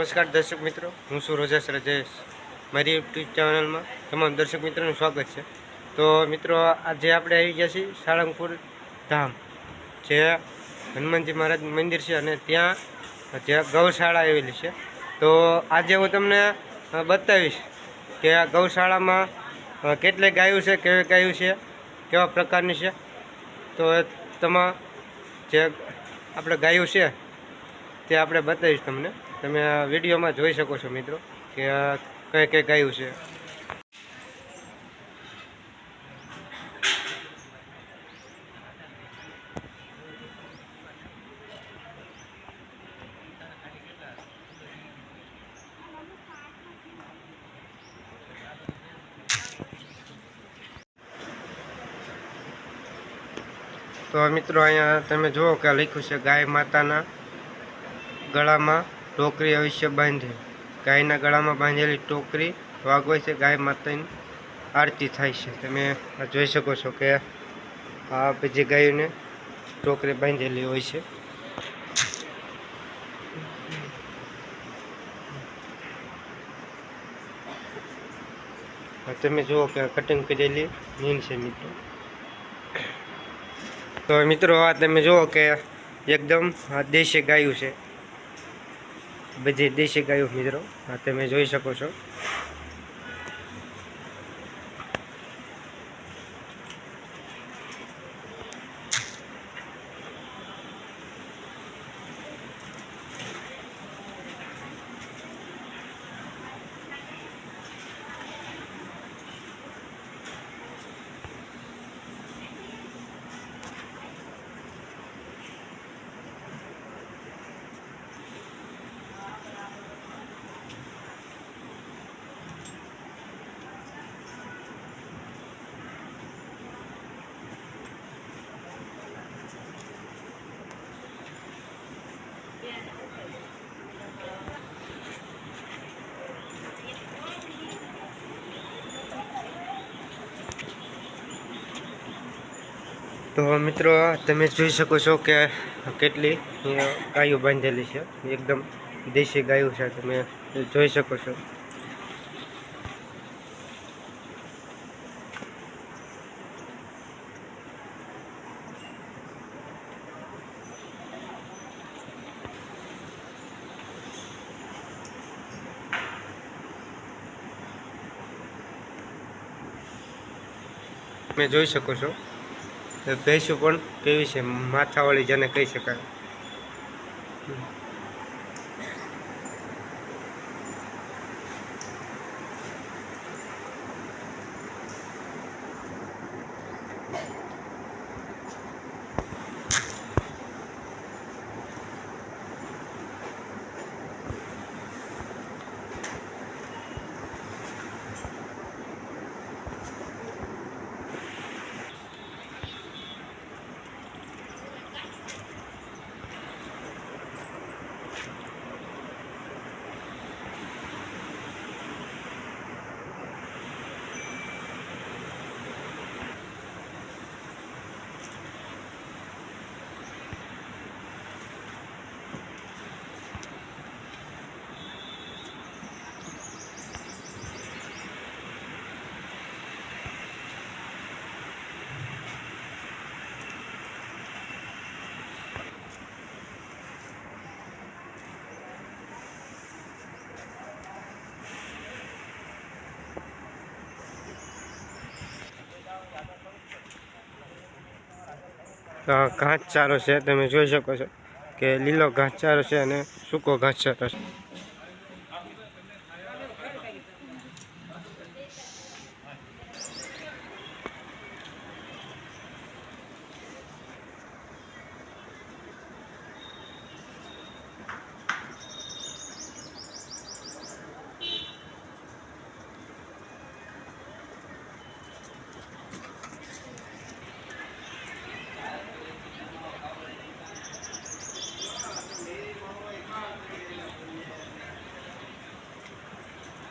નમસ્કાર દર્શક મિત્રો, હું છું રોજેશ રજેશ. મારી યુટ્યુબ ચેનલમાં તમામ દર્શક મિત્રોનું સ્વાગત છે. તો મિત્રો, આજે આપણે આવી ગયા છીએ સાળંગપુર ધામ, જે હનુમાનજી મહારાજ મંદિર છે અને ત્યાં જે ગૌશાળા આવેલી છે. તો આજે હું તમને બતાવીશ કે આ ગૌશાળામાં કેટલી ગાયું છે, કેવી ગાયું છે, કેવા પ્રકારની છે. તો તમા જે આપણે ગાયું છે, તે આપણે બતાવીશ તમને. તમે આ વિડીયોમાં જોઈ શકો છો મિત્રો કે કઈ કઈ ગાયું છે. તો મિત્રો અહીંયા તમે જુઓ કે લખ્યું છે ગાય માતાના ગળામાં ટોકરી અવશ્ય બાંધે. ગાયના ગળામાં બાંધેલી ટોકરી વાગવાય છે, ગાય માતાની આરતી થાય છે. તમે જોઈ શકો છો કે આ બધી ગાયોને ટોકરી બાંધેલી હોય છે. તમે જુઓ કે કટિંગ કરેલી નીન છે મિત્રો. તો મિત્રો આ તમે જુઓ કે એકદમ દેશી ગાયું છે. બધી દેશી ગાયો મિત્રો તમે જોઈ શકો છો. તો મિત્રો, તમે જોઈ શકો છો કે કેટલી ગાયો બાંધેલી છે. એકદમ દેશી ગાયો છે, તમે જોઈ શકો છો. તમે જોઈ શકો છો. ભેંસું પણ કેવી છે? માથાવાળી જેને કહી શકાય. ઘાસચારો છે તમે જોઈ શકો છો કે લીલો ઘાસચારો છે અને સૂકો ઘાસચારો છે.